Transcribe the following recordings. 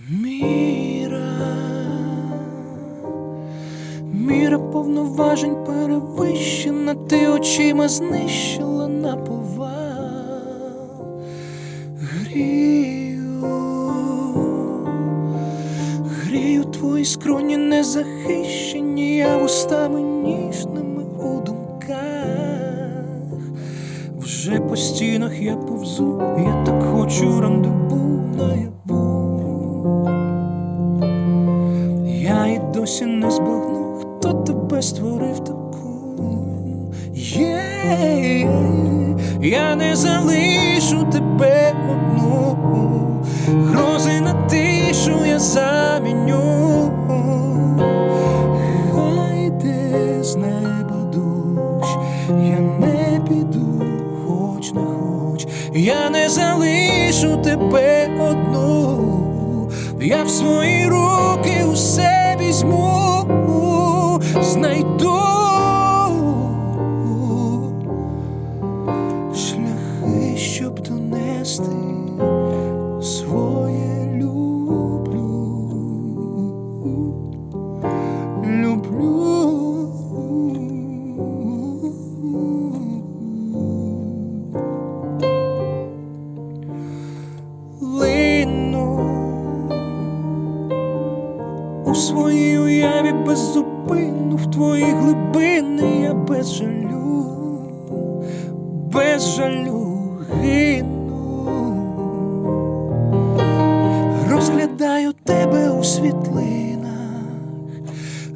Міра, міра повноважень перевищена, ти очима знищила на повал. Грію, грію твої скроні незахищені, я вустами ніжними у думках. Вже по стінах я повзу, я так хочу рандеву досі не збагну, хто тебе створив таку. Є, я не залишу тебе одну. Грози на тишу я заміню. Хай йде я не піду, хоч не хоч, я не залишу тебе одну, я в свої руки усе донести своє люблю. Люблю. Лину. У своїй уяві беззупинно в твої глибини я без жалю, без жалю світлинах,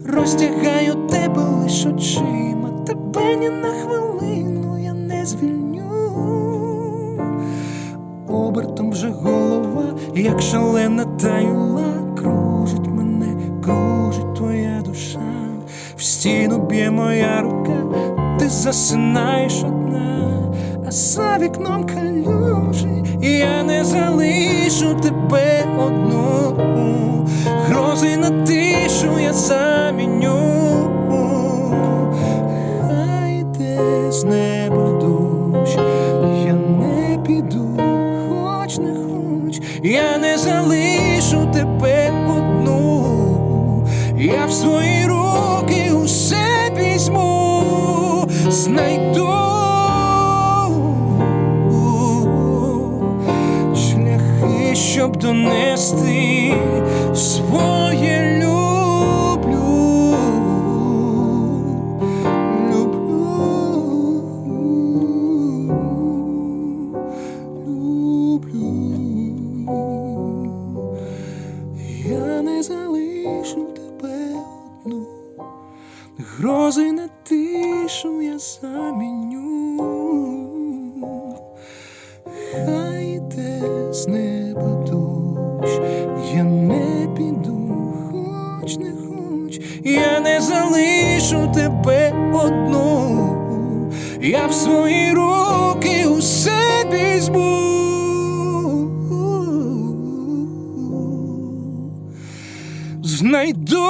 роздягаю тебе лиш очима, тебе ні на хвилину я не звільню. Обертом вже голова, як шалена та юла, кружить мене, кружить твоя душа, в стіну б'є моя рука, ти засинаєш одна, а за вікном калюжі, я не залишу тебе одну, грози на тишу я заміню. Хай йде з неба дощ, я не піду, хоч не хоч, я не залишу тебе одну, я в свої руки усе візьму, щоб донести своє люблю. Люблю, я не залишу тебе одну, грози на тишу я заміню. Хай йде з піду, хоч не хоч, я не залишу тебе одну, я в свої руки усе візьму. Знайду